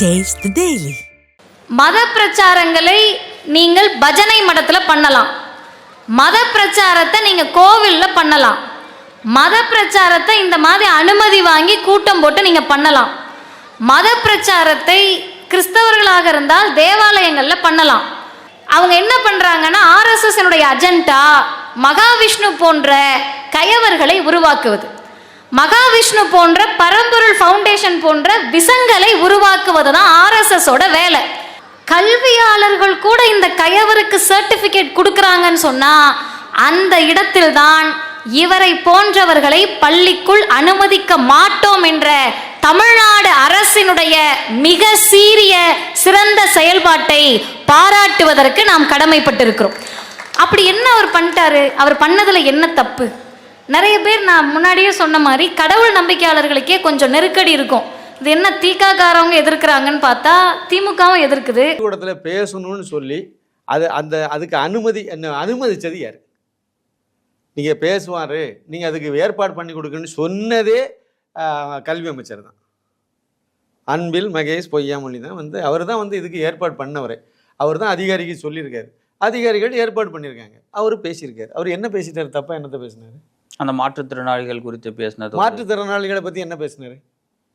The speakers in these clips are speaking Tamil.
டேஸ்ட் டெய்லி மத பிரச்சாரங்களை நீங்கள் பஜனை மடத்தில் பண்ணலாம். மத பிரச்சாரத்தை நீங்கள் கோவிலில் பண்ணலாம். மத பிரச்சாரத்தை இந்த மாதிரி அனுமதி வாங்கி கூட்டம் போட்டு நீங்கள் பண்ணலாம். மத பிரச்சாரத்தை கிறிஸ்தவர்களாக இருந்தால் தேவாலயங்களில் பண்ணலாம். அவங்க என்ன பண்ணுறாங்கன்னா ஆர்எஸ்எஸ்னுடைய அஜெண்டா மகாவிஷ்ணு போன்ற கயவர்களை உருவாக்குவது. மகாவிஷ்ணு போன்ற பரம்பொருள் ஃபவுண்டேஷன் போன்ற விசங்களை உருவாக்குவது தான் ஆர்எஸ்எஸோட வேலை. கல்வியாளர்கள் கூட இந்த கயவருக்கு சர்டிஃபிகேட் கொடுக்குறாங்கன்னு சொன்னால் அந்த இடத்தில்தான் இவரை போன்றவர்களை பள்ளிக்குள் அனுமதிக்க மாட்டோம் என்ற தமிழ்நாடு அரசினுடைய மிக சீரிய சிறந்த செயல்பாட்டை பாராட்டுவதற்கு நாம் கடமைப்பட்டிருக்கிறோம். அப்படி என்ன அவர் பண்ணிட்டாரு? அவர் பண்ணதில் என்ன தப்பு? நிறைய பேர் நான் முன்னாடியே சொன்ன மாதிரி கடவுள் நம்பிக்கையாளர்களுக்கே கொஞ்சம் நெருக்கடி இருக்கும். இது என்ன தீக்காக்காரவங்க எதிர்க்கிறாங்கன்னு பார்த்தா திமுகவும் எதிர்க்குது. கூடத்தில் பேசணும்னு சொல்லி அது அந்த அதுக்கு அனுமதி என்ன அனுமதிச்சது யார்? நீங்கள் பேசுவார் நீங்கள் அதுக்கு ஏற்பாடு பண்ணி கொடுக்குன்னு சொன்னதே கல்வி அமைச்சர் தான். அன்பில் மகேஷ் பொய்யாமொழி தான் வந்து அவர் தான் வந்து இதுக்கு ஏற்பாடு பண்ணவர். அவர் தான் அதிகாரிக்கு சொல்லியிருக்காரு. அதிகாரிகள் ஏற்பாடு பண்ணியிருக்காங்க. அவர் பேசியிருக்காரு. அவர் என்ன பேசிட்டார்? தப்பா என்னத்தை பேசினார்? அந்த மாற்றுத்திறனாளிகள் குறித்து பேசினது மாற்றுத்திறனாளிகளை பற்றி என்ன பேசினாரு?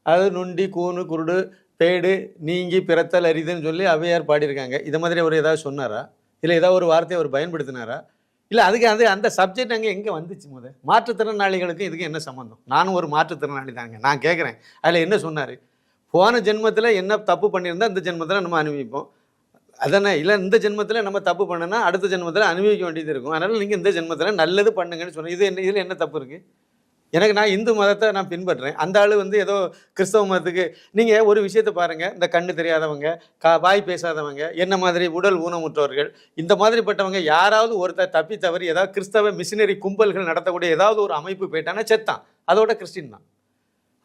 அது நொண்டி கூனு குருடு பேடு நீங்கி பிறத்தல் அரிதுன்னு சொல்லி அவையார் பாடியிருக்காங்க. இதை மாதிரி அவர் ஏதாவது சொன்னாரா? இல்லை ஏதாவது ஒரு வார்த்தையை அவர் பயன்படுத்தினாரா? இல்லை அதுக்கு அது அந்த சப்ஜெக்ட் அங்கே எங்கே வந்துச்சு முத? மாற்றுத்திறனாளிகளுக்கு இதுக்கு என்ன சம்மந்தம் நானும் ஒரு மாற்றுத்திறனாளி தாங்க. நான் கேட்குறேன் அதில் என்ன சொன்னார்? போன ஜென்மத்தில் என்ன தப்பு பண்ணியிருந்தால் இந்த ஜென்மத்தில் நம்ம அனுபவிப்போம். அதானே? இல்லை இந்த ஜென்மத்தில் நம்ம தப்பு பண்ணனா அடுத்த ஜென்மத்தில் அனுபவிக்க வேண்டியது இருக்கும். அதனால் நீங்கள் இந்த ஜென்மத்தில் நல்லது பண்ணுங்கன்னு சொன்னேன் இது என்ன இதில் என்ன தப்பு இருக்குது எனக்கு நான் இந்து மதத்தை நான் பின்பற்றுறேன் அந்த ஆள் வந்து ஏதோ கிறிஸ்தவ மதத்துக்கு நீங்கள் ஒரு விஷயத்தை பாருங்கள் இந்த கண்ணு தெரியாதவங்க கா வாய் பேசாதவங்க என்ன மாதிரி உடல் ஊனமுற்றவர்கள் இந்த மாதிரிப்பட்டவங்க யாராவது ஒருத்தர் தப்பி தவறி ஏதாவது கிறிஸ்தவ மிஷினரி கும்பல்கள் நடத்தக்கூடிய ஏதாவது ஒரு அமைப்பு போயிட்டானா செத்தான். அதோட கிறிஸ்டின் தான்.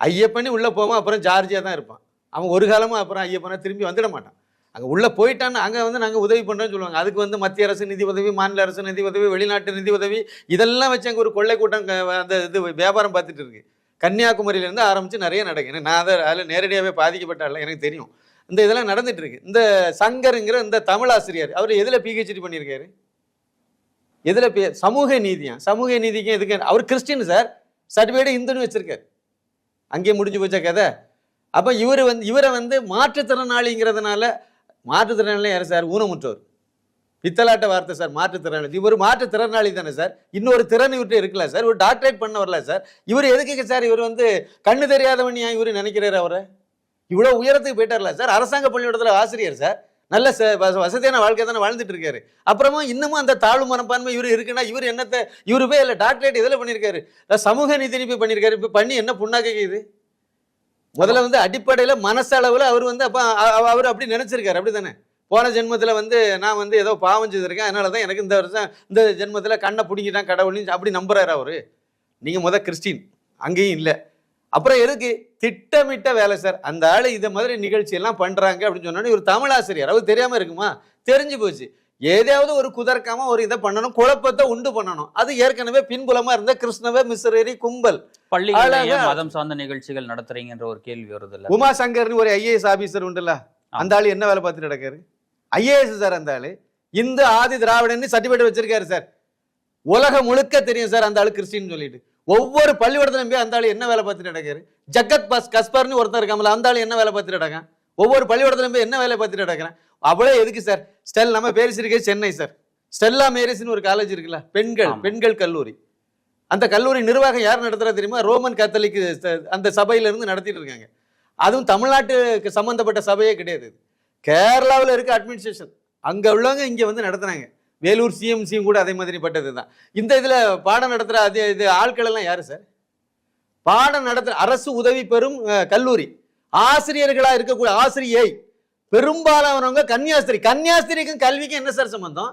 ஐயப்பனி உள்ளே போவான் அப்புறம் ஜார்ஜியாக தான் இருப்பான். அவன் ஒரு காலமும் அப்புறம் ஐயப்பனை திரும்பி வந்துட மாட்டான். அங்கே உள்ளே போயிட்டான்னு அங்கே வந்து நாங்கள் உதவி பண்ணுறோன்னு சொல்லுவாங்க. அதுக்கு வந்து மத்திய அரசு நிதி உதவி மாநில அரசு நிதி உதவி வெளிநாட்டு நிதி உதவி இதெல்லாம் வச்சு அங்கே ஒரு கொள்ளை கூட்டம் க- அந்த இது வியாபாரம் பார்த்துட்டு இருக்கு. கன்னியாகுமரியிலேருந்து ஆரம்பித்து நிறைய நடக்குது. நான் அதை அதில் நேரடியாகவே பாதிக்கப்பட்டால எனக்கு தெரியும். இந்த இதெல்லாம் நடந்துட்டு இருக்கு. இந்த சங்கருங்கிற இந்த தமிழ் ஆசிரியர் அவர் எதில் பிஹெச்டி பண்ணியிருக்காரு? எதில் பி சமூக நீதியா? சமூக நீதிக்கும் எதுக்கு? அவர் கிறிஸ்டின் சார். சர்டிஃபிகேட் இந்துன்னு வச்சுருக்காரு. அங்கேயே முடிஞ்சு போச்சா கதை? அப்போ இவர் வந்து இவரை வந்து மாற்றுத்திறனாளிங்கிறதுனால மாற்றுத்திறனாளி யார் சார்? ஊனமுற்றோர். பித்தலாட்ட வார்த்தை சார் மாற்றுத்திறனாளி. இவர் மாற்றுத்திறனாளி தானே சார்? இன்னொரு திறன் இவர்கிட்ட இருக்கல சார்? ஒரு டாக்டரேட் பண்ண வரல சார்? இவர் எதுக்கு சார்? இவர் வந்து கண்ணு தெரியாதவன் ஏன் இவர் நினைக்கிறார் அவரை? இவ்வளோ உயரத்துக்கு போயிட்டார்ல சார்? அரசாங்க பள்ளிக்கூடத்தில் ஆசிரியர் சார். நல்ல ச வச- வசதியான வாழ்க்கை தானே வாழ்ந்துட்டு இருக்காரு. அப்புறமும் இன்னமும் அந்த தாழ்வு மனப்பான்மை இவர் இருக்குன்னா இவர் என்னத்தை இவரு போய் இல்லை டாக்டரேட் இதில் பண்ணியிருக்காரு. சமூக நீதி பண்ணியிருக்காரு. இப்போ பண்ணி என்ன புண்ணாக்க இது? முதல்ல வந்து அடிப்படையில் மனசளவில் அவர் வந்து அப்போ அவர் அப்படி நினச்சிருக்காரு. அப்படி தானே போன ஜென்மத்தில் வந்து நான் வந்து ஏதோ பாவம் செய்திருக்கேன் அதனால தான் எனக்கு இந்த வருஷம் இந்த ஜென்மத்தில் கண்ணை பிடிங்கிட்டான் கடவுள்னு அப்படி நம்புறாரு அவர். நீங்கள் முத கிறிஸ்டின் அங்கேயும் இல்லை. அப்புறம் எதுக்கு? திட்டமிட்ட வேலை சார். அந்த ஆள் இதை மாதிரி நிகழ்ச்சி எல்லாம் பண்ணுறாங்க அப்படின்னு சொன்னோன்னே ஒரு தமிழ் ஆசிரியர் அவர் தெரியாமல் இருக்குமா? தெரிஞ்சு போச்சு. ஏதாவது ஒரு குதர்க்காமல் ஒரு இதை பண்ணணும் குழப்பத்தை உண்டு பண்ணணும். அது ஏற்கனவே பின்புலமாக இருந்த கிருஷ்ணவ மிஸ்ரேரி கும்பல். பள்ளிகளிலேயே மதம் சார்ந்த நிகழ்ச்சிகள் நடத்துறீங்கன்ற ஒரு கேள்வி வருது இல்ல? உமா சங்கர்னு ஒரு ஐஏஎஸ் ஆபீசர் உண்டுல்ல. அந்த ஆளு என்ன வேலை பார்த்துட்டு நடக்காரு ஐஏஎஸ் சார் அந்த ஆளு. இந்து ஆதி திராவிடன்னு சர்டிஃபிகேட் வச்சிருக்காரு சார். உலகம் முழுக்க தெரியும் சார் அந்த ஆளு கிறிஸ்டின்னு சொல்லிட்டு. ஒவ்வொரு பள்ளிக்கூடத்துலையும் போய் அந்த ஆளு என்ன வேலை பார்த்துட்டு நடக்காரு ஜகத் பஸ் கஸ்பர்னு ஒருத்தர் இருக்காமல அந்த ஆளு என்ன வேலை பார்த்துட்டு நடக்கான் ஒவ்வொரு பள்ளிக்கூடத்துலையும் போய் என்ன வேலை பார்த்துட்டு நடக்கிறேன் அவ்வளோ எதுக்கு சார்? ஸ்டெல் நம்ம பேசியிருக்கே சென்னை சார். ஸ்டெல்லா மேரிஸ்னு ஒரு காலேஜ் இருக்குல்ல பெண்கள். பெண்கள் கல்லூரி. அந்த கல்லூரி நிர்வாகம் யார் நடத்துகிறா தெரியுமா? ரோமன் கத்தலிக் அந்த சபையிலேருந்து நடத்திட்டு இருக்காங்க அதுவும் தமிழ்நாட்டுக்கு சம்மந்தப்பட்ட சபையே கிடையாது இது. கேரளாவில் இருக்க அட்மினிஸ்ட்ரேஷன் அங்கே உள்ளவங்க இங்கே வந்து நடத்துனாங்க வேலூர் சிஎம்சியும் கூட அதே மாதிரி பட்டது தான் இந்த இதில் பாடம் நடத்துகிற அது இது ஆட்களெல்லாம் யார் யாரு சார்? பாடம் நடத்துகிற அரசு உதவி பெறும் கல்லூரி. ஆசிரியர்களாக இருக்கக்கூடிய ஆசிரியை. பெரும்பாலானவங்க கன்னியாஸ்திரி. கன்னியாஸ்திரிக்கும் கல்விக்கும் என்ன சார் சம்பந்தம்?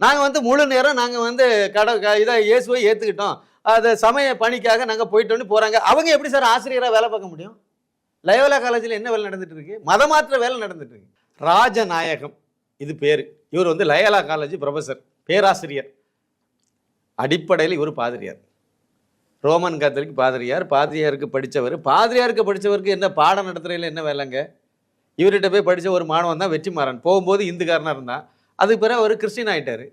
நாங்கள் வந்து முழு நேரம் நாங்கள் வந்து கட க- இதை இயேசுவை ஏற்றுக்கிட்டோம் அது சமய பணிக்காக நாங்கள் போயிட்டோன்னு போகிறாங்க அவங்க எப்படி சார் ஆசிரியராக வேலை பார்க்க முடியும்? லயோலா காலேஜில் என்ன வேலை நடந்துட்டு இருக்கு மதமாற்ற வேலை நடந்துட்டு இருக்கு ராஜநாயகம். இது பேர். இவர் வந்து லயோலா காலேஜ் ப்ரொஃபசர் பேராசிரியர். அடிப்படையில் இவர் பாதிரியார். ரோமன் கத்தலிக் பாதிரியார் பாதிரியாருக்கு படித்தவர் பாதிரியாருக்கு படித்தவருக்கு என்ன பாடம் நடத்துறையில் என்ன வேலைங்க? இவர்கிட்ட போய் படித்த ஒரு மாணவன் தான் வெற்றிமாறன். போகும்போது இந்துக்காரனாக இருந்தான். அதுக்கு பிறகு அவர் கிறிஸ்டின் ஆயிட்டாரு.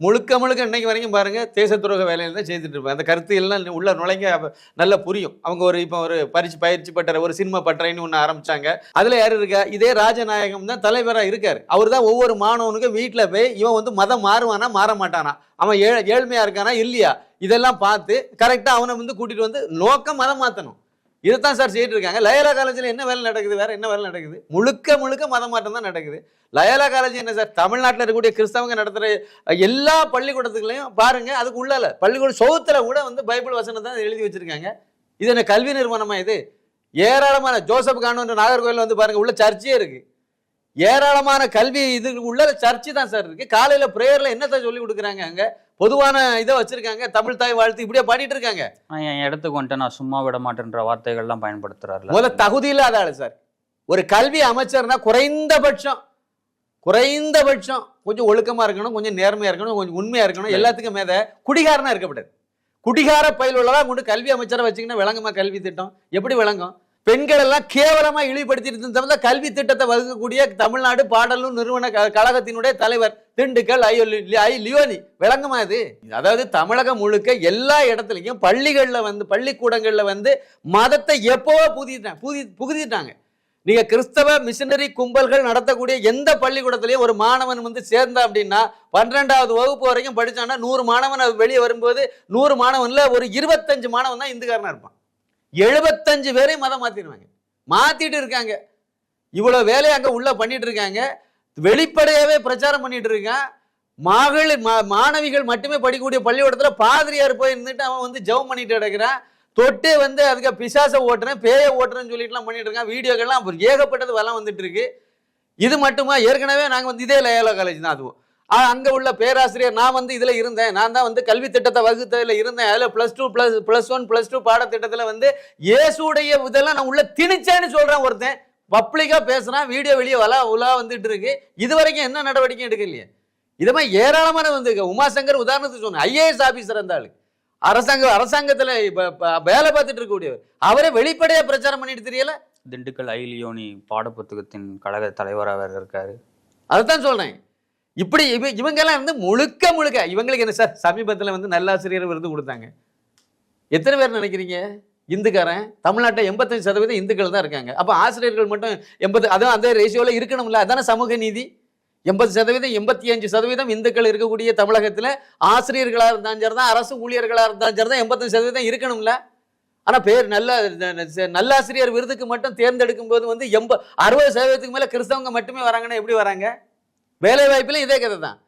முழுக்க முழுக்க இன்னைக்கு வரைக்கும் பாருங்கள் தேசத்துரோக வேலையில் தான் செய்துட்டு இருப்பேன் அந்த கருத்து எல்லாம் உள்ள நுழைங்க நல்லா புரியும். அவங்க ஒரு இப்போ ஒரு பரிச்சு பயிற்சி பட்டற ஒரு சினிமா பட்டறைன்னு ஒன்று ஆரம்பித்தாங்க அதில் யார் இருக்கா? இதே ராஜநாயகம் தான் தலைவராக இருக்கார். அவர் தான் ஒவ்வொரு மாணவனுக்கும் வீட்டில் போய் இவன் வந்து மதம் மாறுவானா மாற மாட்டானா? அவன் ஏழை ஏழ்மையாக இருக்கானா இல்லையா? இதெல்லாம் பார்த்து கரெக்டாக அவனை வந்து கூட்டிகிட்டு வந்து நோக்கம் மதம் மாற்றணும் இதைத்தான் சார் செய்யிட்டு இருக்காங்க லயலா காலேஜில் என்ன வேலை நடக்குது? வேற என்ன வேலை நடக்குது? முழுக்க முழுக்க மதம் மாற்றம் தான் நடக்குது. லயலா காலேஜ் என்ன சார் தமிழ்நாட்டில் இருக்கக்கூடிய கிறிஸ்தவங்க நடத்துகிற எல்லா பள்ளிக்கூடத்துக்குள்ளேயும் பாருங்க. அதுக்கு உள்ளால பள்ளிக்கூட சோத்துல கூட வந்து பைபிள் வசனம் தான் எழுதி வச்சிருக்காங்க. இது என்ன கல்வி நிறுவனமா இது? ஏராளமான ஜோசப் கானோன்ற நாகர்கோவில் வந்து பாருங்க உள்ள சர்ச்சே இருக்கு. ஏராளமான கல்வி இது உள்ள சர்ச்சு தான் சார் இருக்கு. காலையில என்ன என்னத்தை சொல்லி கொடுக்குறாங்க அங்க? பொதுவான இதை வச்சிருக்காங்க. தமிழ் தாய் வாழ்த்து இப்படியே பாடிட்டு இருக்காங்க. நான் என் இடத்துக்கு வந்துட்டு நான் சும்மா விட மாட்டேன்ற வார்த்தைகள்லாம் பயன்படுத்துறாருல. முதல்ல தகுதி இல்லாத ஆளு சார். ஒரு கல்வி அமைச்சர்னா குறைந்தபட்சம் குறைந்தபட்சம் கொஞ்சம் ஒழுக்கமா இருக்கணும் கொஞ்சம் நேர்மையா இருக்கணும் கொஞ்சம் உண்மையா இருக்கணும். எல்லாத்துக்கும் மேத குடிகாரனா இருக்கக்கூடாது குடிகார பயில் உள்ளவா கொண்டு கல்வி அமைச்சரை வச்சுக்கினா விளங்குமா கல்வி திட்டம்? எப்படி விளங்கும்? பெண்கள் எல்லாம் கேவலமா இழிவுபடுத்திட்டு இருந்த கல்வி திட்டத்தை வகுக்கக்கூடிய தமிழ்நாடு பாடலும் நிறுவன கழகத்தினுடைய தலைவர் திண்டுக்கல் ஐயோ ஐ லியோனி. விளங்குமா இது? அதாவது தமிழகம் முழுக்க எல்லா இடத்துலையும் பள்ளிகளில் வந்து பள்ளிக்கூடங்களில் வந்து மதத்தை எப்போவோ புதிட்டாங்க புதி புகுதிட்டாங்க. நீங்க கிறிஸ்தவ மிஷினரி கும்பல்கள் நடத்தக்கூடிய எந்த பள்ளிக்கூடத்திலையும் ஒரு மாணவன் வந்து சேர்ந்தா அப்படின்னா பன்னிரெண்டாவது வகுப்பு வரைக்கும் படித்தான்னா நூறு மாணவன் வெளியே வரும்போது நூறு மாணவனில் ஒரு இருபத்தஞ்சு மாணவன் தான் இந்துக்காரனாக இருப்பான். எழுபத்தஞ்சு பேரையும் மதம் மாத்திடுவாங்க. மாத்திட்டு இருக்காங்க. இவ்வளவு வேலையை அங்க உள்ள பண்ணிட்டு இருக்காங்க. வெளிப்படையாவே பிரச்சாரம் பண்ணிட்டு இருக்கான் மகளிர் மா- மாணவிகள் மட்டுமே படிக்கக்கூடிய பள்ளிக்கூடத்துல பாதிரியார் போய் இருந்துட்டு அவன் வந்து ஜெபம் பண்ணிட்டு கிடக்கிறான். தொட்டு வந்து அதுக்கு பிசாசை ஓட்டுறேன் பேயை ஓட்டுறேன்னு சொல்லிட்டுலாம் பண்ணிட்டு இருக்கான். வீடியோக்கள்லாம் அப்புறம் ஏகப்பட்டது வரலாம் வந்துட்டு இருக்கு. இது மட்டுமா? ஏற்கனவே நாங்க வந்து இதே லயோலா காலேஜ் தான் அதுவும். அங்க உள்ள பேராசிரியர் நான் வந்து இதுல இருந்தேன். நான் தான் வந்து கல்வி திட்டத்தை வகுத்ததுல இருந்தேன். அதுல plus two plus plus one plus two பாடத்திட்டத்துல வந்து இயேசுடைய இதெல்லாம் நான் உள்ள திணிச்சேன்னு சொல்றேன் ஒருத்தன். பப்ளிக்கா பேசுறான் வீடியோ வெளியே வளா உலா வந்துட்டு இருக்கு. இது வரைக்கும் என்ன நடவடிக்கை எடுக்கலையே? இது மாதிரி ஏராளமான வந்து உமாசங்கர் உதாரணத்துக்கு சொன்னேன். ஐஏஎஸ் ஆபீசர் அந்த ஆளு அரசாங்க அரசாங்கத்துல வேலை பார்த்துட்டு இருக்கக்கூடியவர். அவரே வெளிப்படையா பிரச்சாரம் பண்ணிட்டு தெரியல? திண்டுக்கல் ஐலியோனி பாடப்புத்தகத்தின் கழக தலைவராக இருக்காரு. அதுதான் சொல்றேன். இப்படி இவ இவங்கெல்லாம் வந்து முழுக்க முழுக்க இவங்களுக்கு என்ன சார் சமீபத்தில் வந்து நல்லாசிரியர் விருது கொடுத்தாங்க. எத்தனை பேர் நினைக்கிறீங்க? இந்துக்காரன் தமிழ்நாட்டில் எண்பத்தஞ்சு சதவீதம் இந்துக்கள் தான் இருக்காங்க. அப்போ ஆசிரியர்கள் மட்டும் எண்பது அதுவும் அந்த ரேஷியோவில் இருக்கணும்ல அதான சமூக நீதி? எண்பது சதவீதம் எண்பத்தி அஞ்சு சதவீதம் இந்துக்கள் இருக்கக்கூடிய தமிழகத்தில் ஆசிரியர்களாக இருந்தாலும் சரி தான் அரசு ஊழியர்களாக இருந்தாலும் சரி தான் எண்பத்தஞ்சு சதவீதம் இருக்கணும்ல. ஆனால் பேர் நல்ல நல்லாசிரியர் விருதுக்கு மட்டும் தேர்ந்தெடுக்கும் போது வந்து எண்ப அறுபது சதவீதத்துக்கு மேலே கிறிஸ்தவங்க மட்டுமே வராங்கன்னா எப்படி வராங்க? வேலை வாய்ப்புல இதே கதை தான்